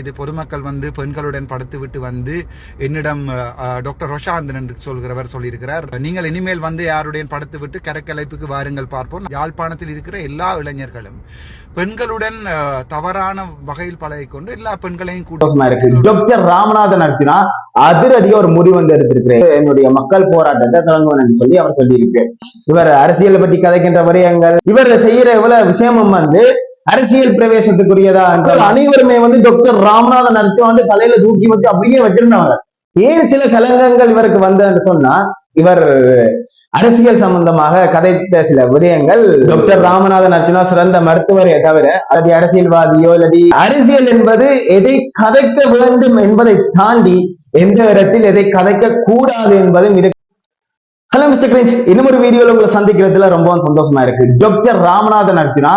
இது பொதுமக்கள் வந்து பெண்களுடன் படுத்து விட்டு வந்து என்னிடம் டாக்டர் ரோஷாந்தன் என்று சொல்கிறவர் சொல்லியிருக்கிறார். நீங்கள் இனிமேல் வந்து யாருடன் படுத்து விட்டு கரக்கலைப்புக்கு வாருங்கள் பார்ப்போம். யாழ்ப்பாணத்தில் இருக்கிற எல்லா இளைஞர்களும் பெண்களுடன் தவறான வகையில் பழகி கொண்டு எல்லா பெண்களையும் கூட இருக்கு. டாக்டர் ராமநாதன் அர்ஜுனா அதிரடிய ஒரு முடிவு வந்து எடுத்திருக்கிறேன். என்னுடைய மக்கள் போராட்டத்தை தொடங்குவேன் சொல்லி அவர் சொல்லியிருக்கு இவர் அரசியல் பற்றி கதைக்கின்ற வரையங்கள் இவர் செய்யற இவ்வளவு விஷயமும் வந்து அரசியல் பிரவேசத்துக்குரியதா என்றால் அனைவருமே வந்து டாக்டர் ராமநாதன் அர்ஜுனா வந்து தலையில தூக்கி வச்சு அப்படியே வச்சிருந்தாங்க ஏன் சில கலங்கங்கள் இவருக்கு வந்ததுன்னு சொன்னா இவர் அரசியல் சம்பந்தமாக கதைத்த சில விடயங்கள். டாக்டர் ராமநாதன் அர்ச்சனா சிறந்த மருத்துவரை தவிர அது அரசியல்வாதியோ அல்லது அரசியல் என்பது எதை கதைக்க வேண்டும் என்பதை தாண்டி எந்த இடத்தில் எதை கதைக்க கூடாது என்பதும் இருக்கு. ஹலோ மிஸ்டர் கிரிஞ்ச் இன்னும் ஒரு வீடியோல உங்களை சந்திக்கிறதுல ரொம்ப சந்தோஷமா இருக்கு. டாக்டர் ராமநாதன் அர்ஜுனா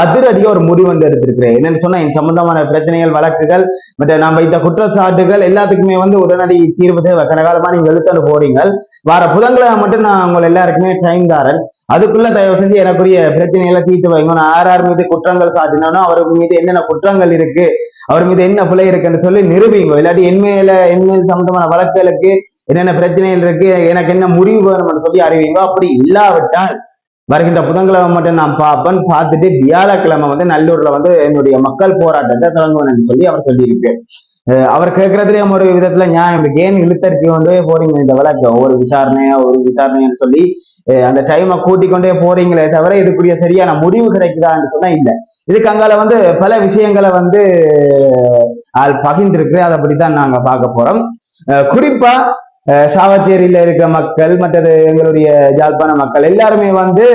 அதிரடியா ஒரு முடிவு வந்து எடுத்திருக்கிறேன் என்னன்னு சொன்னா என் சம்பந்தமான பிரச்சனைகள் வழக்குகள் மற்ற நம்ம இந்த குற்றச்சாட்டுகள் எல்லாத்துக்குமே வந்து உடனடி தீர்வு தேவை. கனகாலமா நீங்க எழுத்தாண்டு போறீங்க. வார புதன்கிழமை மட்டும் நான் உங்களை எல்லாருக்குமே டைம் தாரேன். அதுக்குள்ள தயவு செஞ்சு எனக்குரிய பிரச்சனைகளை தீர்த்து வைங்க. நான் யார் யார் மீது குற்றங்கள் சாட்டினோனோ அவருக்கு மீது என்னென்ன குற்றங்கள் இருக்கு அவர் மீது என்ன பிள்ளை இருக்குன்னு சொல்லி நிரூபிங்க. இல்லாட்டி என் மேல என் மீது சம்பந்தமான வழக்குகளுக்கு என்னென்ன பிரச்சனைகள் இருக்கு எனக்கு என்ன முடிவு வேணும்னு சொல்லி அறிவிங்க. அப்படி இல்லாவிட்டால் வருகின்ற புதன்கிழமை மட்டும் நான் பார்ப்பேன். பார்த்துட்டு வியாழக்கிழமை வந்து நல்லூர்ல வந்து என்னுடைய மக்கள் போராட்டத்தை தொடங்குவேன் சொல்லி அவர் சொல்லியிருக்கு. அவர் கேட்கறதுலயும் ஒரு விதத்துல நியாயம் இருக்கு. ஏன் இழுத்தரிச்சு கொண்டே போறீங்க இந்த வழக்கு ஒரு விசாரணையா ஒரு விசாரணைன்னு சொல்லி அந்த டைமை கூட்டிக் கொண்டே போறீங்களே தவிர இதுக்குரிய சரியான முடிவு கிடைக்குதான்னு சொன்னா இல்லை. இதுக்கு அங்கால வந்து பல விஷயங்களை வந்து ஆள் பகிர்ந்திருக்கு. அதை பற்றித்தான் நாங்க பார்க்க போறோம். அஹ் குறிப்பா அஹ் சாவச்சேரியில இருக்க மக்கள் மற்றது எங்களுடைய ஜாழ்ப்பாண மக்கள் எல்லாருமே வந்து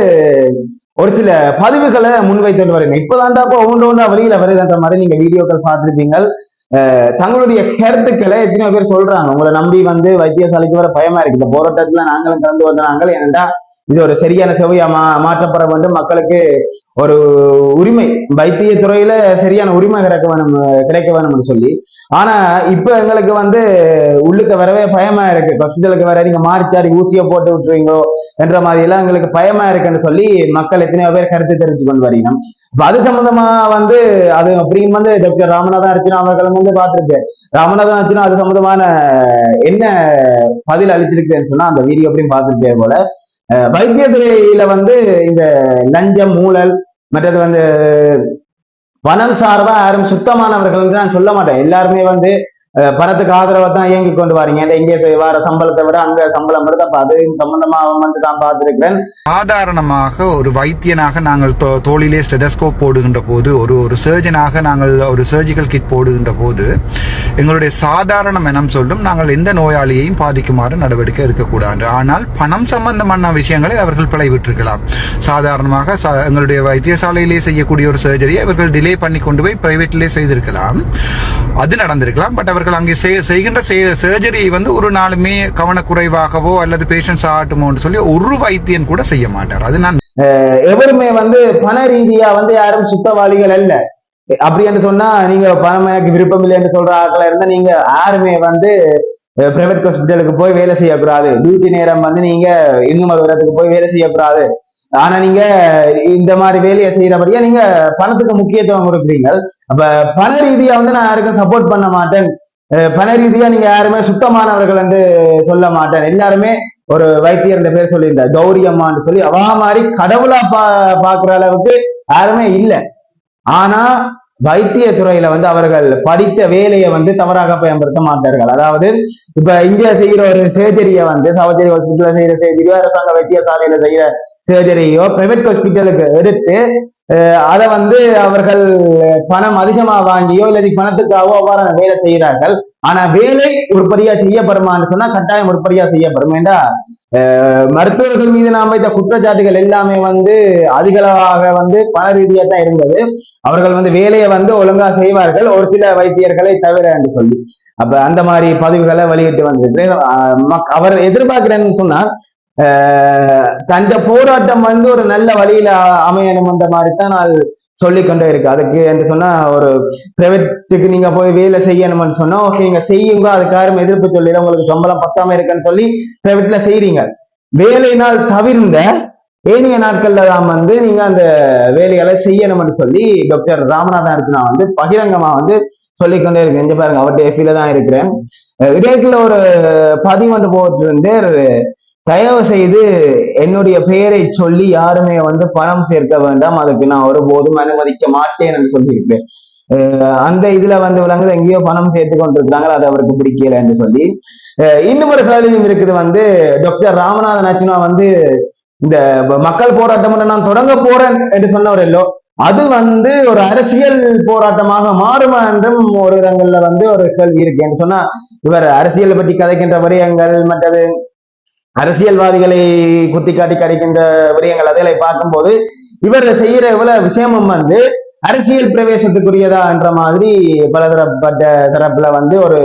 ஒரு சில பதிவுகளை முன்வைத்து வருங்க. இப்பதான்டா அப்போ ஒன்று ஒன்றா வழியில வருதுன்ற மாதிரி நீங்க வீடியோக்கள் பார்த்துருப்பீங்க தங்களுடைய கருத்துக்களை எத்தனையோ பேர் சொல்றாங்க. உங்களை நம்பி வந்து வைத்தியசாலைக்கு வர பயமா இருக்கு. இந்த போராட்டத்துல நாங்களும் கலந்து வந்தாங்க நாங்கள் இது ஒரு சரியான செவையா மா மாற்றப்பட வேண்டும். மக்களுக்கு ஒரு உரிமை வைத்திய துறையில சரியான உரிமை கிடைக்க வேணும் கிடைக்க வேணும்னு சொல்லி. ஆனா இப்ப எங்களுக்கு வந்து உள்ளுக்கு வரவே பயமா இருக்கு. ஹாஸ்பிட்டலுக்கு வர நீங்க மாறிச்சாரி ஊசியை போட்டு விட்டுருவீங்களோ என்ற மாதிரி எல்லாம் எங்களுக்கு பயமா இருக்குன்னு சொல்லி மக்கள் எத்தனையோ பேர் கருத்து தெரிஞ்சு கொண்டு வரீங்க அது சம்பந்தமா வந்து அது அப்படின்னு வந்து டாக்டர் ராமநாதன் அர்ச்சனா அவர்களும் வந்து பார்த்திருக்கு. ராமநாதன் அர்ச்சனா அது சம்பந்தமான என்ன பதில் அளிச்சிருக்குன்னு சொன்னா அந்த வீடியோ அப்படின்னு பார்த்துருக்கே போல. வைத்தியத்துறையில வந்து இந்த லஞ்சம் ஊழல் மற்றது வந்து பணம் சார்பா யாரும் சுத்தமானவர்கள் நான் சொல்ல மாட்டேன். எல்லாருமே வந்து பணத்துக்கு ஆதரவை தான் இயங்கி கொண்டு வரீங்க. இந்த இங்கே செய்- வர சம்பளத்தை விட அங்க சம்பளம் வருது அப்ப அது சம்பந்தமா வந்து நான் பார்த்திருக்கிறேன். சாதாரணமாக ஒரு வைத்தியனாக நாங்கள் தோளிலே ஸ்டெதஸ்கோப் போடுகின்ற போது ஒரு ஒரு சர்ஜனாக நாங்கள் ஒரு சர்ஜிக்கல் கிட் போடுகின்ற போது எங்களுடைய சாதாரண மனம் சொல்லும் நாங்கள் எந்த நோயாளியையும் பாதிக்குமாறு நடவடிக்கை எடுக்கக்கூடாது. ஆனால் பணம் சம்பந்தமான விஷயங்களை அவர்கள் பிழைவிட்டிருக்கலாம். சாதாரணமாக எங்களுடைய வைத்தியசாலையிலே செய்யக்கூடிய ஒரு சர்ஜரியை அவர்கள் டிலே பண்ணி கொண்டு போய் பிரைவேட்லேயே செய்திருக்கலாம். அது நடந்திருக்கலாம் பட் அவர்கள் அங்கே செய்- செய்கின்ற சர்ஜரியை வந்து ஒரு நாளுமே கவனக்குறைவாகவோ அல்லது பேஷண்ட்ஸ் ஆகட்டுமோன்னு சொல்லி ஒரு வைத்தியன் கூட செய்ய மாட்டார். அது நான் எவருமே வந்து பண ரீதியா வந்து யாரும் சுத்தவாளிகள் அல்ல. அப்படி என்று சொன்னா நீங்க பணம் எனக்கு விருப்பம் இல்லைன்னு சொல்ற ஆட்களா இருந்தா நீங்க யாருமே வந்து பிரைவேட் ஹாஸ்பிட்டலுக்கு போய் வேலை செய்யக்கூடாது. டியூட்டி நேரம் வந்து நீங்க இன்னும் ஒரு இடத்துக்கு போய் வேலை செய்யக்கூடாது. ஆனா நீங்க இந்த மாதிரி வேலையை செய்யறபடியா நீங்க பணத்துக்கு முக்கியத்துவம் கொடுக்குறீங்க அப்ப பண ரீதியா வந்து நான் யாருக்கும் சப்போர்ட் பண்ண மாட்டேன். பண ரீதியா நீங்க யாருமே சுத்தமானவர்கள் வந்து சொல்ல மாட்டேன். எல்லாருமே ஒரு வைத்தியர் இந்த பேர் சொல்லியிருந்தார். கௌரி அம்மான்னு சொல்லி அவ மாதிரி கடவுளா பா பாக்குற அளவுக்கு யாருமே இல்லை. ஆனா வைத்திய துறையில வந்து அவர்கள் படித்த வேலையை வந்து தவறாக பயன்படுத்த மாட்டார்கள். அதாவது இப்ப இந்தியா செய்யற ஒரு சேதரிய வந்து சாவச்சேரி ஹாஸ்பிட்டல்ல செய்யற சர்ஜரியோ அரசாங்க வைத்தியசாலையில செய்யற சர்ஜரியோ பிரைவேட் ஹாஸ்பிட்டலுக்கு எடுத்து அஹ் அதை வந்து அவர்கள் பணம் அதிகமாக வாங்கியோ இல்லை பணத்துக்காகவோ அவ்வாறான வேலை செய்கிறார்கள். ஆனா வேலை உருப்படியா செய்யப்படுமான்னு சொன்னா கட்டாயம் உருப்படியா செய்யப்படும். ஏண்டா? அஹ் மருத்துவர்கள் மீது நாம் வைத்த குற்றச்சாட்டுகள் எல்லாமே வந்து அதிகளவாக வந்து பண ரீதியாக தான் இருந்தது. அவர்கள் வந்து வேலையை வந்து ஒழுங்கா செய்வார்கள். ஒரு சில வைத்தியர்களை தவிர என்று சொல்லி. அப்ப அந்த மாதிரி பதிவுகளை வெளியிட்டு வந்திருக்கிறேன். மக்- அவர் எதிர்பார்க்கிறேன்னு சொன்னா தந்த போராட்டம் வந்து ஒரு நல்ல வழியில அமையணும்ன்ற மாதிரி தான் நான் சொல்லிக்கொண்டே இருக்கு அதுக்கு என்று சொன்னா ஒரு பிரைவேட்டுக்கு நீங்க போய் வேலை செய்யணும்னு சொன்னா ஓகே நீங்க செய்யுங்க. அதுக்கு யாரும் எதிர்ப்பு சொல்லிட உங்களுக்கு சம்பளம் பத்தாம இருக்குன்னு சொல்லி பிரைவேட்ல செய்றீங்க. வேலை நாள் தவிர்ந்த ஏனைய நாட்கள்ல தான் வந்து நீங்க அந்த வேலைகளை செய்யணும்னு சொல்லி டாக்டர் ராமநாதன் அர்ஜுனா வந்து பகிரங்கமா வந்து சொல்லிக்கொண்டே இருக்கேன். இங்க பாருங்க அவர்கிட்ட எஃபில தான் இருக்கிறேன். அஹ் இடைக்குள்ள ஒரு பதிவு வந்து போட்டிருந்து தயவு செய்து என்னுடைய பெயரை சொல்லி யாருமே வந்து பணம் சேர்க்க வேண்டாம். அதுக்கு நான் ஒருபோதும் அனுமதிக்க மாட்டேன் என்று சொல்லியிருக்கிறேன். அந்த இதுல வந்து விளங்குது எங்கேயோ பணம் சேர்த்து கொண்டிருக்கிறாங்க அது அவருக்கு பிடிக்கல என்று சொல்லி. அஹ் இன்னும் ஒரு கேள்வியும் இருக்குது வந்து டாக்டர் ராமநாதன் அர்ச்சுனா வந்து இந்த மக்கள் போராட்டம் நான் தொடங்க போறேன் என்று சொன்னவர் இல்லோ அது வந்து ஒரு அரசியல் போராட்டமாக மாறுமா என்றும் ஒரு இடங்கள்ல வந்து ஒரு கேள்வி இருக்கு. என்று சொன்னா இவர் அரசியலை பற்றி கதைக்கின்ற வரியங்கள் மற்றது அரசியல்வாதிகளை குத்தி காட்டி கிடைக்கின்ற விடயங்கள் அதனை பார்க்கும்போது இவர் செய்யற இவ்வளவு விஷயமும் வந்து அரசியல் பிரவேசத்துக்குரியதா என்ற மாதிரி பலதரப்பட்ட தரப்புல வந்து ஒரு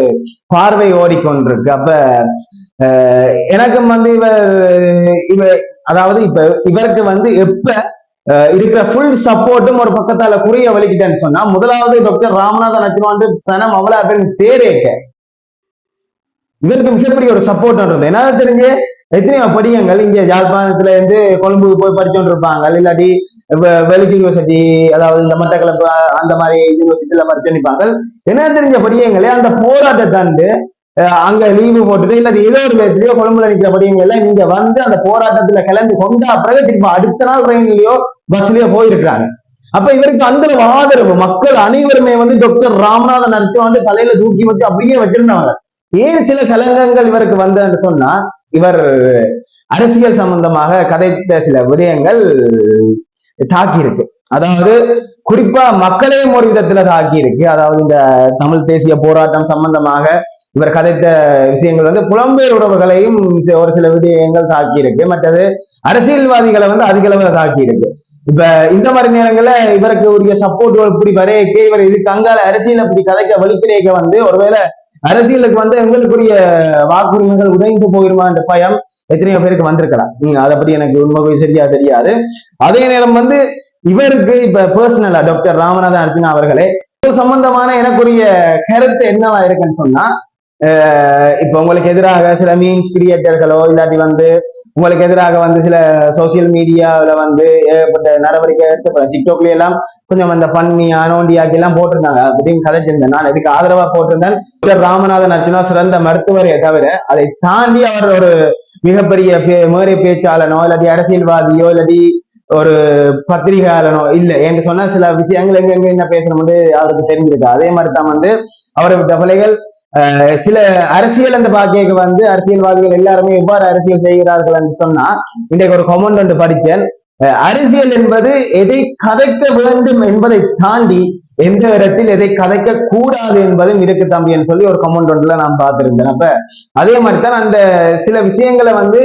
பார்வை ஓடிக்கொண்டிருக்கு. அப்ப அஹ், எனக்கும் வந்து இவர் இவ அதாவது இப்ப இவருக்கு வந்து எப்ப அஹ், இருக்கிற ஃபுல் சப்போர்ட்டும் ஒரு பக்கத்தால குறிய வலிக்கிட்டேன்னு சொன்னா முதலாவது டாக்டர் ராமநாதன் அச்சுவாண்டு சனம் அவ்வளவு பேரும் சேரேக்க இவருக்கு மிகப்பெரிய ஒரு சப்போர்ட் இருந்தது. என்ன தெரிஞ்சு எத்தனையோ படியங்கள் இங்க யாழ்ப்பாணத்துல இருந்து கொழும்புக்கு போய் படிச்சோண்டு இருப்பாங்க இல்லாட்டி வெளிக்கு வெளி யூனிவர்சிட்டி அதாவது இந்த மட்டக்களப்பு அந்த மாதிரி யூனிவர்சிட்டில படிச்சு நிற்பாங்க என்ன தெரிஞ்ச படியங்களே அந்த போராட்டத்தாண்டு அஹ் அங்க லீவு போட்டுட்டு இல்லாட்டி ஏதோ ஒரு விதத்திலயோ கொழும்புல நிற்கிற படியங்கள் எல்லாம் இங்க வந்து அந்த போராட்டத்துல கிளம்பி கொண்டா பிறகு திரும்ப அடுத்த நாள் ட்ரெயின்லயோ பஸ்லயோ போயிருக்கிறாங்க. அப்ப இவருக்கு அந்த ஆதரவு மக்கள் அனைவருமே வந்து டாக்டர் ராமநாதன் அர்ச்சா வந்து தலையில தூக்கி வச்சு அப்படியே வச்சிருந்தாங்க ஏன் சில கலங்கங்கள் இவருக்கு வந்ததுன்னு சொன்னா இவர் அரசியல் சம்பந்தமாக கதைத்த சில விடயங்கள் தாக்கி இருக்கு அதாவது குறிப்பா மக்களையும் ஒரு விதத்துல தாக்கி இருக்கு அதாவது இந்த தமிழ் தேசிய போராட்டம் சம்பந்தமாக இவர் கதைத்த விஷயங்கள் வந்து புலம்பெயர் உறவுகளையும் ஒரு சில விடயங்கள் தாக்கி இருக்கு மற்றது அரசியல்வாதிகளை வந்து அதிக அளவுல தாக்கி இருக்கு இப்ப இந்த மாதிரி நேரங்கள்ல இவருக்கு உரிய சப்போர்ட் இப்படி வரையக்க இவர் இதுக்கு அங்கால அரசியல் அப்படி கதைக்க வலிப்பிலேக்க வந்து ஒருவேளை அரசியலுக்கு வந்து எங்களுக்குரிய வாக்குரிமைகள் உடைந்து போயிருமா என்ற பயம் எத்தனையோ பேருக்கு வந்திருக்கலாம். அதை பத்தி எனக்கு உண்மை சரியா தெரியாது. அதே நேரம் வந்து இவருக்கு இப்ப பர்சனலா டாக்டர் ராமநாதன் அர்ஜுனா அவர்களே சம்பந்தமான எனக்குரிய கருத்து என்னவா இருக்குன்னு சொன்னா இப்போ உங்களுக்கு எதிராக சில மீன்ஸ் கிரியேட்டர்களோ இல்லாட்டி வந்து உங்களுக்கு எதிராக வந்து சில சோசியல் மீடியாவில் வந்து ஏகப்பட்ட நடவடிக்கை எடுத்து டிக்டாக்ல எல்லாம் கொஞ்சம் அந்த பண்ணி அனோண்டியாக்கி எல்லாம் போட்டிருந்தாங்க. அப்படின்னு கதைச்சிருந்தேன் நான். இதுக்கு ஆதரவா போட்டிருந்தேன்? டாக்டர் ராமநாதன் அர்ஜுனா சிறந்த மருத்துவரையை தவிர அதை தாண்டி அவர் ஒரு மிகப்பெரிய பே- பேச்சாளனோ இல்லாட்டி அரசியல்வாதியோ இல்லாட்டி ஒரு பத்திரிகையாளனோ இல்ல. என்று சொன்ன சில விஷயங்கள் எங்க எங்க என்ன பேசணும் வந்து அவருக்கு தெரிஞ்சிருக்கு. அதே மாதிரி தான் வந்து அவரை கவலைகள் சில அரசியல் அந்த பாக்கியக்கு வந்து அரசியல்வாதிகள் எல்லாருமே எவ்வாறு அரசியல் செய்கிறார்கள் என்று சொன்னா இன்றைக்கு ஒரு கமெண்ட் ஒன்று படித்தேன். அரசியல் என்பது எதை கதைக்க வேண்டும் என்பதை தாண்டி எந்த இடத்தில் எதை கதைக்க கூடாது என்பதும் இருக்கு தம்பின்னு சொல்லி ஒரு கமெண்ட் ஒன்றுல நான் பார்த்திருந்தேன். அப்ப அதே மாதிரி தான் அந்த சில விஷயங்களை வந்து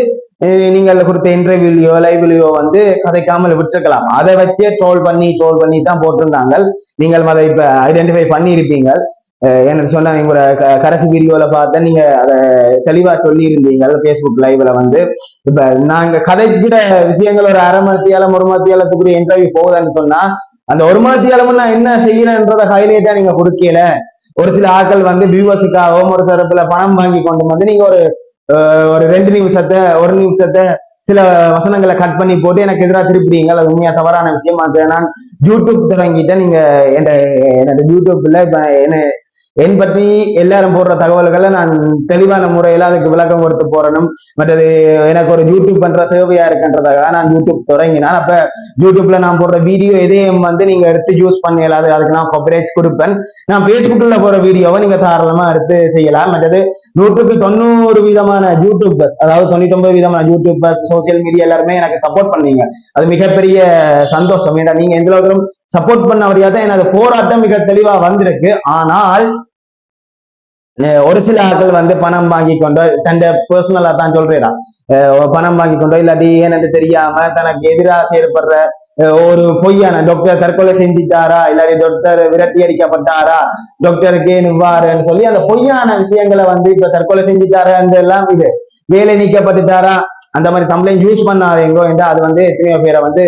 நீங்கள் கொடுத்த இன்டர்வியூலையோ லைவ்லயோ வந்து கதைக்காமல் விட்டுருக்கலாம். அதை வச்சே ட்ரோல் பண்ணி ட்ரோல் பண்ணி தான் போட்டிருந்தாங்க. நீங்கள் அதை இப்ப ஐடென்டிஃபை பண்ணி இருப்பீங்க எனக்கு சொன்ன உங்களோட க- கடைசி வீடியோல பார்த்தா நீங்க அதை தெளிவா சொல்லி இருந்தீங்க பேஸ்புக் லைவ்ல வந்து இப்ப நாங்க கதைக்கிட்ட விஷயங்கள் ஒரு அரை மத்தியாலம் ஒரு மத்தியாலத்துக்குரிய இன்டர்வியூ போகுதுன்னு சொன்னா அந்த ஒரு மத்தியாலமும் நான் என்ன செய்யறேன்றத ஹைலைட்டா நீங்க கொடுக்கல. ஒரு சில ஆட்கள் வந்து வியூவர்ஸுக்காகவும் ஒரு தரப்புல பணம் வாங்கி கொண்டு வந்து நீங்க ஒரு ஒரு ரெண்டு நிமிஷத்தை ஒரு நிமிஷத்தை சில வசனங்களை கட் பண்ணி போட்டு எனக்கு எதிராக திருப்பிடுங்க அது உண்மையா தவறான விஷயம்? அது நான் யூடியூப் தொடங்கிட்டேன். நீங்க என்னோட யூடியூப்ல இப்ப என்ன என் பற்றி எல்லாரும் போடுற தகவல்களை நான் தெளிவான முறையில அதுக்கு விளக்கம் கொடுத்து போறணும். மற்றது எனக்கு ஒரு யூடியூப் பண்ற தேவையா இருக்குன்றதாக நான் யூடியூப் தொடங்கினேன். அப்ப யூடியூப்ல நான் போடுற வீடியோ எதையும் வந்து நீங்க எடுத்து யூஸ் பண்ண அதுக்கு நான் கவரேஜ் கொடுப்பேன். நான் பேஸ்புக்ல போற வீடியோவை நீங்க தாராளமா எடுத்து செய்யலாம். மற்றது நூற்றுக்கு தொண்ணூறு விதமான யூடியூபர்ஸ் அதாவது தொண்ணூத்தி ஒன்பது விதமான யூடியூபர்ஸ் சோசியல் மீடியா எல்லாருமே எனக்கு சப்போர்ட் பண்ணீங்க. அது மிகப்பெரிய சந்தோஷம். ஏன்னா நீங்க எந்த அளவுக்கு சப்போர்ட் பண்ண வழியா தான் எனது போராட்டம் மிக தெளிவா வந்திருக்கு. ஆனால் ஒரு சில ஆட்கள் வந்து பணம் வாங்கி கொண்டோ தன் பர்சனலா தான் சொல்றேன் பணம் வாங்கி கொண்டோ இல்லாட்டி ஏன்னு தெரியாம தனக்கு எதிராக செயல்படுற ஒரு பொய்யான டாக்டர் தற்கொலை செஞ்சிட்டாரா இல்லாட்டி டாக்டர் விரட்டி அடிக்கப்பட்டாரா டாக்டருக்கு நிவாருன்னு சொல்லி அந்த பொய்யான விஷயங்களை வந்து இப்ப தற்கொலை செஞ்சிட்டாரா எல்லாம் இது. வேலை நீக்கப்பட்டுட்டாரா அந்த மாதிரி கம்ப்ளைண்ட் யூஸ் பண்ணாதீங்கோ என்று அது வந்து எத்தனையோ பேரை வந்து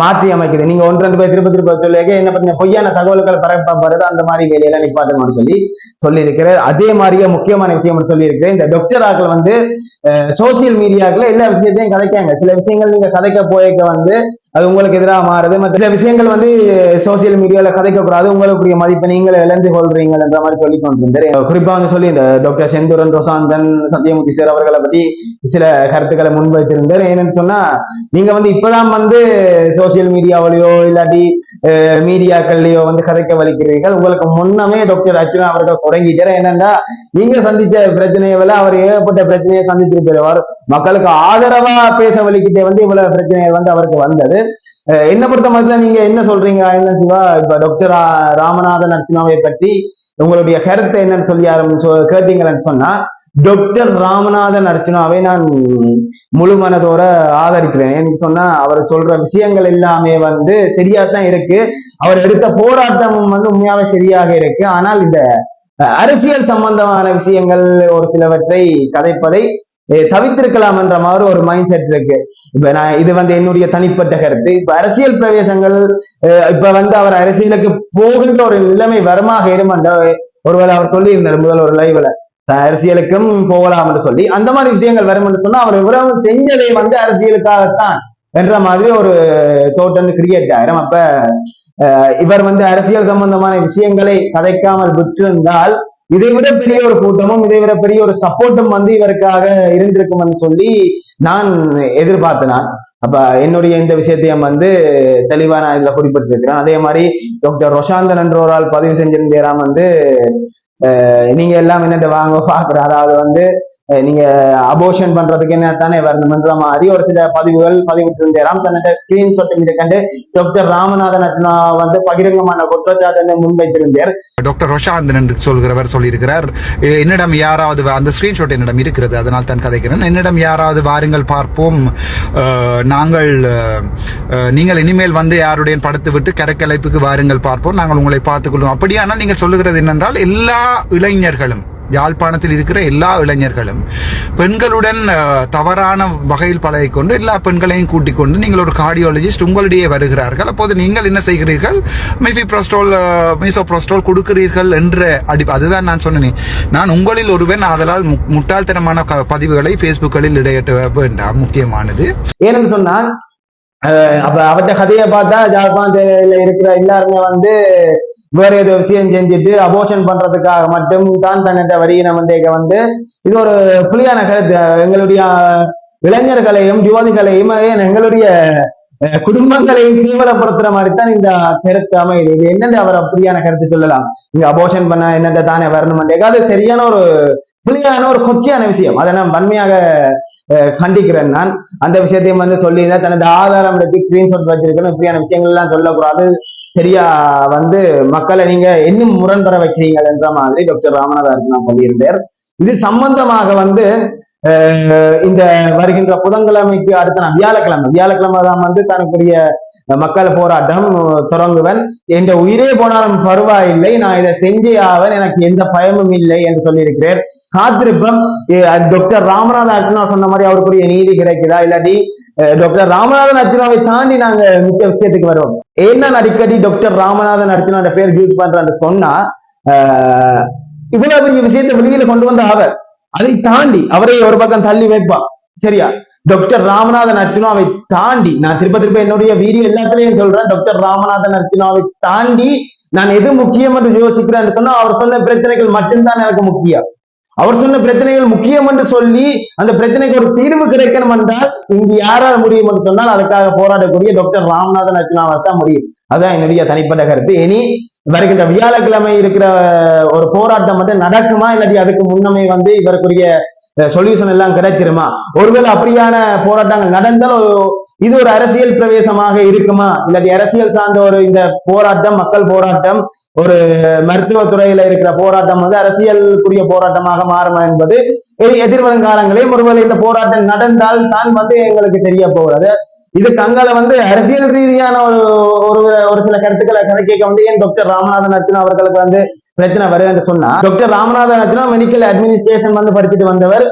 மாற்றி அமைக்குது. நீங்க ஒன்று ரெண்டு பேர் திருப்ப திருப்ப சொல்லியிருக்க என்ன பண்ண பொய்யான தகவல்கள் பரப்பப்படுறது அந்த மாதிரி வேலையெல்லாம் நிப்பாட்டணும்னு சொல்லி சொல்லியிருக்கிறார். அதே மாதிரியே முக்கியமான விஷயம் சொல்லியிருக்கிறேன். இந்த டாக்டர் வந்து சோசியல் மீடியாக்கள் எல்லா விஷயத்தையும் கதைக்காங்க. சில விஷயங்கள் நீங்க கதைக்க போய்க்க வந்து அது உங்களுக்கு எதிராக மாறுது. மற்ற சில விஷயங்கள் வந்து சோசியல் மீடியால கதைக்கக்கூடாது. உங்களுக்குரிய மதிப்பை நீங்களே இழந்து கொள்றீங்கன்ற மாதிரி சொல்லி கொண்டிருந்தார் குறிப்பா வந்து சொல்லி இந்த டாக்டர் செந்தூரன் ரொசாந்தன் சத்யமூர்த்தி சார் அவர்களை பற்றி சில கருத்துக்களை முன்வைத்திருந்தார் ஏன்னு சொன்னா நீங்க வந்து இப்பதான் வந்து சோசியல் மீடியாவிலேயோ இல்லாட்டி மீடியாக்கள்லயோ வந்து கதைக்க வலிக்கிறீர்கள். உங்களுக்கு முன்னமே டாக்டர் அர்ச்சனா அவர்கள் தொடங்கிட்டார். என்னன்னா நீங்க சந்திச்ச பிரச்சனையை விட அவர் ஏகப்பட்ட பிரச்சனையை சந்திச்சிருப்பார் மக்களுக்கு ஆதரவா பேச வலிக்கிட்டே வந்து இவ்வளவு பிரச்சனைகள் வந்து அவருக்கு வந்தது. என்ன பொறுத்த மாதிரி நீங்க என்ன சொல்றீங்க என்ன சிவா? இப்ப டாக்டர் ராமநாதன் அர்ச்சனாவை பற்றி உங்களுடைய கருத்தை என்னன்னு சொல்லி ஆரம்பிச்சு கேட்டீங்கன்னு சொன்னா டாக்டர் ராமநாதன் அர்ச்சனாவை நான் முழு மனதோட ஆதரிக்கிறேன். என்று சொன்னா அவர் சொல்ற விஷயங்கள் எல்லாமே வந்து சரியா தான் இருக்கு. அவர் எடுத்த போராட்டம் வந்து உண்மையாவே சரியாக இருக்கு. ஆனால் இந்த அரசியல் சம்பந்தமான விஷயங்கள் ஒரு சிலவற்றை கதைப்பதை தவித்திருக்கலாம் என்ற மாதிரி ஒரு மைண்ட் செட் இருக்கு. இப்ப நான் இது வந்து என்னுடைய தனிப்பட்ட கருத்து. இப்ப அரசியல் பிரவேசங்கள் இப்ப வந்து அவர் அரசியலுக்கு போகின்ற ஒரு நிலைமை வருமாக இருமன்ற ஒருவேளை அவர் சொல்லியிருந்தார் முதல் ஒரு லைவ்ல அரசியலுக்கும் போகலாம் என்று சொல்லி. அந்த மாதிரி விஷயங்கள் வரும் என்று சொன்னா அவர் விவரம் செஞ்சதை வந்து அரசியலுக்காகத்தான் என்ற மாதிரி ஒரு தோட்டம் கிரியேட் ஆயிரும். அப்ப அஹ், இவர் வந்து அரசியல் சம்பந்தமான விஷயங்களை கதைக்காமல் விட்டிருந்தால் இதை விட பெரிய ஒரு கூட்டமும் இதை விட பெரிய ஒரு சப்போர்ட்டும் வந்து இவருக்காக இருந்திருக்கும்னு சொல்லி நான் எதிர்பார்த்தேன் நான். அப்ப என்னுடைய இந்த விஷயத்தையும் வந்து தெளிவா நான் இதுல குறிப்பிட்டிருக்கிறேன் அதே மாதிரி டாக்டர் ரொஷாந்தன் என்றோரால் பதிவு செஞ்சிருந்தேராம் வந்து நீங்க எல்லாம் என்னட்டு வாங்க பாக்குற அதாவது வந்து நீங்க அபோஷன் பண்றதுக்கு என்ன தானே வரணும்ன்ற மாதிரி ஒரு சில பதிவுகள் பதிவிட்டிருந்தேராம் தன்னிட்ட ஸ்கிரீன்ஷாட் கண்டு டாக்டர் ராமநாதன் அர்ச்சனா வந்து பகிரங்கமான குற்றச்சாட்டை முன்வைத்திருந்தார் டாக்டர் ரோஷாந்தன் என்று சொல்கிறவர் சொல்லியிருக்கிறார். என்னிடம் யாராவது அந்த அந்த ஸ்கிரீன்ஷாட் என்னிடம் இருக்கிறது அதனால் தான் கதைக்கிறேன். என்னிடம் யாராவது வாருங்கள் பார்ப்போம். நாங்கள் நீங்கள் இனிமேல் வந்து யாருடைய படுத்து விட்டு கரக்கலைப்புக்கு வாருங்கள் பார்ப்போம். நாங்கள் உங்களை பார்த்துக்கொள்வோம். அப்படியானால் நீங்கள் சொல்லுகிறது என்னென்றால் எல்லா இளைஞர்களும் யாழ்ப்பாணத்தில் இருக்கிற எல்லா இளைஞர்களும் பெண்களுடன் தவறான வகையில் பழகிக்கொண்டு எல்லா பெண்களையும் கூட்டிக் கொண்டு நீங்கள் ஒரு கார்டியாலஜிஸ்ட் உங்களிடையே வருகிறார்கள். அப்போது நீங்கள் என்ன செய்கிறீர்கள்? மிஃபி ப்ரோஸ்டோல் மீசோ ப்ரோஸ்டோல் கொடுக்கிறீர்கள் என்ற அடி அதுதான் நான் சொன்னேன். நான் உங்களில் ஒருவன். ஆதலால் முட்டாள்தனமான பதிவுகளை ஃபேஸ்புக்களில் இடையிட்ட வேண்டாம். முக்கியமானது. ஏன்னு சொன்னால் அப்ப அவற்ற கதையை பார்த்தா ஜாழ்ப்பாணத்துல இருக்கிற எல்லாருமே வந்து வேற ஏதோ விஷயம் செஞ்சுட்டு அபோஷன் பண்றதுக்காக மட்டும் தான் தன்னிட்ட வரியின வந்தேக வந்து இது ஒரு புலியான கருத்து. எங்களுடைய இளைஞர்களையும் யுவதிகளையும் எங்களுடைய குடும்பங்களையும் தீவிரப்படுத்துற மாதிரி தான் இந்த கருத்து அமையுது. இது என்னென்ன அவர் அப்படியான கருத்து சொல்லலாம்? இங்க அபோஷன் பண்ண என்னத்தை தானே வரணும் அது சரியான ஒரு புலியான ஒரு கொச்சியான விஷயம். அதை நான் வன்மையாக கண்டிக்கிறேன் நான். அந்த விஷயத்தையும் வந்து சொல்லி தனது ஆதாரம் எடுத்து ஸ்கிரீன்ஷாட் வச்சிருக்கணும். இப்படியான விஷயங்கள் எல்லாம் சொல்லக்கூடாது. சரியா வந்து மக்களை நீங்க இன்னும் முரண்பெற வைக்கிறீங்க என்ற மாதிரி டாக்டர் ராமநாதன் நான் சொல்லியிருந்தார் இது சம்பந்தமாக வந்து இந்த வருகின்ற புதன்கிழமைக்கு அடுத்த நான் வியாழக்கிழமை. வியாழக்கிழமை தான் வந்து தனக்குரிய மக்கள் போராட்டம் தொடங்குவன். என்ற உயிரே போனாலும் பரவாயில்லை நான் இதை செஞ்சே ஆவன். எனக்கு எந்த பயமும் இல்லை என்று சொல்லியிருக்கிறேன் காத்திருப்பம். டாக்டர் ராமநாதன் அர்ஜுனா சொன்ன மாதிரி அவருக்குரிய நீதி கிடைக்குதா? இல்லாட்டி டாக்டர் ராமநாதன் அர்ஜுனாவை தாண்டி நாங்க முக்கிய விஷயத்துக்கு வருவோம். என்ன அடிக்கடி டாக்டர் ராமநாதன் அர்ஜுனா பேர் யூஸ் பண்றான்னு சொன்னா இவ்வளவு பெரிய விஷயத்தை வெளியில கொண்டு வந்த அவர் அதை தாண்டி அவரை ஒரு பக்கம் தள்ளி வைப்பான். சரியா? டாக்டர் ராமநாதன் அர்ஜுனாவை தாண்டி நான் திருப்ப திருப்ப என்னுடைய வீடியோ எல்லாத்துலயும் சொல்றேன் டாக்டர் ராமநாதன் அர்ஜுனாவை தாண்டி நான் எது முக்கியம் என்று யோசிக்கிறேன்னு சொன்னா அவர் சொன்ன பிரச்சனைகள் மட்டும்தான் எனக்கு முக்கியம். அவர் சொன்ன பிரச்சனைகள் முக்கியம் என்று சொல்லி அந்த பிரச்சனைக்கு ஒரு தீர்வு கிடைக்கணும் என்றால் இங்கு யாரால் முடியும் என்று சொன்னால் அதுக்காக போராடக்கூடிய டாக்டர் ராமநாதன் அர்ச்சனாவை தான் முடியும். அதுதான் என்னுடைய தனிப்பட்ட கருத்து. இனி வருகின்ற வியாழக்கிழமை இருக்கிற ஒரு போராட்டம் மட்டும் நடக்குமா? இல்லாட்டி அதுக்கு முன்னமே வந்து இவருக்குரிய சொல்யூஷன் எல்லாம் கிடைச்சிருமா? ஒருவேளை அப்படியான போராட்டங்கள் நடந்தால் இது ஒரு அரசியல் பிரவேசமாக இருக்குமா? இல்லாட்டி அரசியல் சார்ந்த ஒரு இந்த போராட்டம் மக்கள் போராட்டம் ஒரு மருத்துவத்துறையில இருக்கிற போராட்டம் வந்து அரசியலுக்குரிய போராட்டமாக மாறுமா என்பது எதிர்வரும் காலங்களில் ஒருவேளை இந்த போராட்டம் நடந்தால் தான் வந்து எங்களுக்கு தெரிய போகிறது. இது தங்களை வந்து அரசியல் ரீதியான ஒரு ஒரு ஒரு சில கருத்துக்களை கணக்கேக்க வந்து ஏன் டாக்டர் ராமநாதன் அர்ச்சனா அவர்களுக்கு வந்து பிரச்சனை வருது என்று சொன்னா doctor Ramanathan Archana medical administration வந்து படிச்சுட்டு வந்தவர்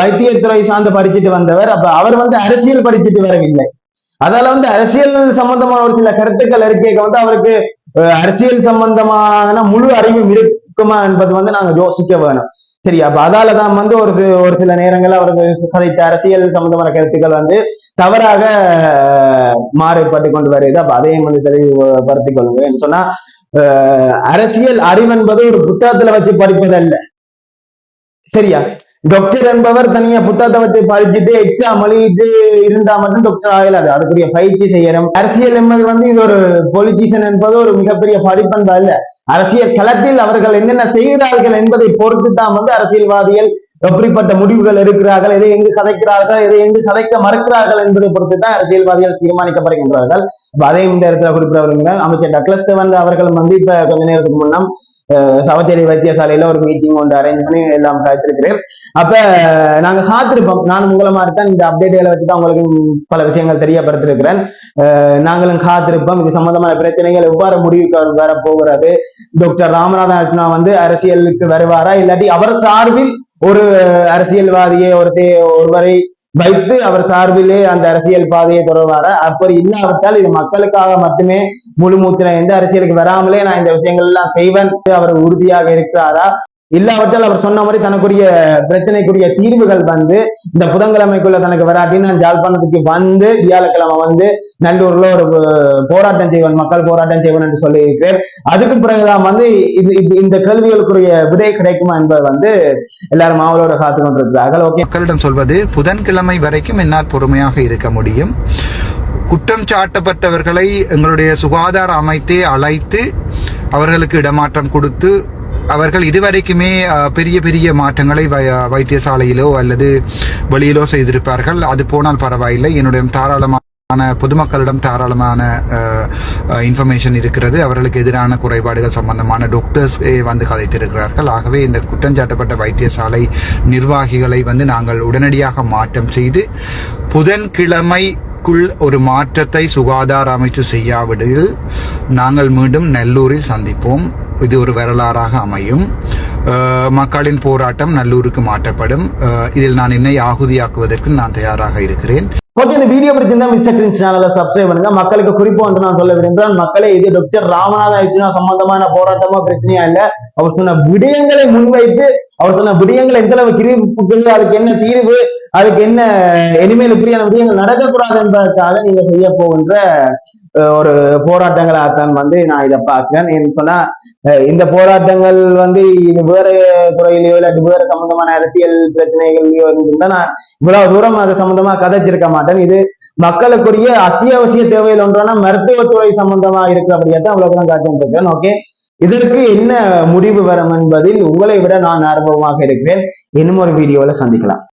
வைத்தியத்துறை சார்ந்து படிச்சுட்டு வந்தவர். அப்ப அவர் வந்து அரசியல் படிச்சுட்டு வரவில்லை. அதால வந்து அரசியல் சம்பந்தமான ஒரு சில கருத்துக்கள் அறிக்கைக்கு வந்து அவருக்கு அரசியல் சம்பந்தமான முழு அறிவும் இருக்குமா என்பது வந்து நாங்க யோசிக்க வேணும். சரி அப்ப அதால தான் வந்து ஒரு ஒரு சில நேரங்கள் அவர்கள் கதைத்த அரசியல் சம்பந்தமான கருத்துக்கள் வந்து தவறாக மாறுபட்டு கொண்டு வருது அப்ப அதையும் வந்து தெளிவுபடுத்திக் கொள்ளுங்க சொன்னா அரசியல் அறிவு என்பது ஒரு புத்தகத்துல வச்சு படிப்பதல்ல சரியா? டாக்டர் என்பவர் தனியா புத்தகத்தை வச்சு படிச்சுட்டு எக்ஸாம் எழுதிட்டு இருந்தா மட்டும் டாக்டர் ஆகலாது அதுக்குரிய பயிற்சி செய்யணும். அரசியல் என்பது வந்து இது ஒரு பொலிட்டிஷியன் என்பது ஒரு மிகப்பெரிய படிப்பன்பு அல்ல. அரசியல் களத்தில் அவர்கள் என்னென்ன செய்கிறார்கள் என்பதை பொறுத்து தான் வந்து அரசியல்வாதிகள் எப்படிப்பட்ட முடிவுகள் எடுக்கிறார்கள் எதை எங்கு கதைக்கிறார்கள் எதை எங்கு கதைக்க மறுக்கிறார்கள் என்பதை பொறுத்து தான் அரசியல்வாதிகள் தீர்மானிக்கப்படுகின்றார்கள். அப்ப அதையும் இந்த இடத்துல குறிப்பிட விரும்புகிறேன். அமைச்சர் டக்ளஸ் தேவன் அவர்கள் வந்து இப்ப கொஞ்ச நேரத்துக்கு முன்னம் அஹ், வைத்தியசாலையில ஒரு மீட்டிங் ஒன்று அரேஞ்ச் பண்ணி எல்லாம் கழிச்சிருக்கிறேன் அப்ப நாங்க காத்திருப்போம். நான் மூலமா இருக்கேன் தான் இந்த அப்டேட்டுகளை வச்சு தான் உங்களுக்கு பல விஷயங்கள் தெரியப்படுத்திருக்கிறேன். நாங்களும் காத்திருப்போம். இது சம்பந்தமான பிரச்சனைகள் எவ்வாறு முடிவுக்கு வர போகிறது டாக்டர் ராமநாதன் அர்ச்சனா வந்து அரசியலுக்கு வருவாரா? இல்லாட்டி அவர் சார்பில் ஒரு அரசியல்வாதியை ஒருத்தே ஒருவரை வைத்து அவர் சார்பிலே அந்த அரசியல் பாதையை தொடர்வாரா? அப்படி இல்லாவிட்டால் இது மக்களுக்காக மட்டுமே முழு மூத்தின எந்த அரசியலுக்கு வராமலே நான் இந்த விஷயங்கள் எல்லாம் செய்வேன். அவர் உறுதியாக இருக்கிறாரா? இல்லாவிட்டால் அவர் சொன்ன மாதிரி தனக்குரிய பிரச்சனைக்குரிய தீர்வுகள் வந்து இந்த புதன்கிழமைக்குள்ள தனக்கு வராட்டின்னு நான் ஜாழ்ப்பாணத்துக்கு வந்து வியாழக்கிழமை வந்து நல்லூர்ல ஒரு போராட்டம் செய்வன் மக்கள் போராட்டம் செய்வன் என்று சொல்லியிருக்கிறேன். அதுக்கு பிறகுதான் வந்து இது இந்த கேள்விகளுக்குரிய விடை கிடைக்குமா என்பது வந்து எல்லாரும் அவளோட காத்து கொண்டிருக்கிறார்கள். ஓகே. மக்களிடம் சொல்வது புதன்கிழமை வரைக்கும் என்னால் பொறுமையாக இருக்க முடியும். குற்றம் சாட்டப்பட்டவர்களை எங்களுடைய சுகாதார அமைத்தே அழைத்து அவர்களுக்கு இடமாற்றம் கொடுத்து அவர்கள் இதுவரைக்குமே பெரிய பெரிய மாற்றங்களை வை- வைத்தியசாலையிலோ அல்லது வெளியிலோ செய்திருப்பார்கள். அது போனால் பரவாயில்லை. என்னுடைய தாராளமான பொதுமக்களிடம் தாராளமான இன்ஃபர்மேஷன் இருக்கிறது. அவர்களுக்கு எதிரான குறைபாடுகள் சம்பந்தமான டாக்டர்ஸ் வந்து கதைத்திருக்கிறார்கள். ஆகவே இந்த குற்றஞ்சாட்டப்பட்ட வைத்தியசாலை நிர்வாகிகளை வந்து நாங்கள் உடனடியாக மாற்றம் செய்து புதன்கிழமைக்குள் ஒரு மாற்றத்தை சுகாதார அமைச்சு செய்யாவிடில் நாங்கள் மீண்டும் நெல்லூரில் சந்திப்போம். இது ஒரு வரலாறாக அமையும். மக்களின் போராட்டம் நல்லூருக்கு மாற்றப்படும். இதில் நான் என்னை ஆகுதியாக்குவதற்கு நான் தயாராக இருக்கிறேன். ஓகே இந்த வீடியோ பிடிச்சிருந்தா மிஸ்டர் கிரின்ஸ் சேனலை சப்ஸ்கிரைப் பண்ணுங்க. மக்களுக்கு குறிப்பா வந்து நான் சொல்ல விரும்புகிறேன். மக்களே இது டாக்டர் ராமநாத அர்ஜுனா சம்பந்தமான போராட்டமா பிரச்சனையா இல்லை. அவர் சொன்ன விடயங்களை முன்வைத்து அவர் சொன்ன விடயங்கள் எந்த அளவு கிரிப்புக்கு அதுக்கு என்ன தீர்வு அதுக்கு என்ன இனிமேல் இப்படியான விடயங்கள் நடக்கக்கூடாது என்பதற்காக நீங்க செய்ய போகின்ற ஒரு போராட்டங்களாகத்தான் வந்து நான் இதை பார்க்கிறேன். ஏன்னு சொன்னா இந்த போராட்டங்கள் வந்து இது வேற துறையிலேயோ இல்லாட்டி வேற சம்பந்தமான அரசியல் பிரச்சனைகள்லயோ இருந்தா நான் இவ்வளவு தூரம் அது சம்பந்தமா கதைச்சிருக்க மாட்டேன். இது மக்களுக்குரிய அத்தியாவசிய தேவையில் ஒன்றான மருத்துவத்துறை சம்பந்தமா இருக்கிறபடியா தான் அவ்வளவு தூரம் காட்டிட்டு இருக்கேன் ஓகே? இதற்கு என்ன முடிவு வரும் என்பதில் உங்களை விட நான் ஆர்வமாக இருக்கிறேன். இன்னும் ஒரு வீடியோவில் சந்திக்கலாம்.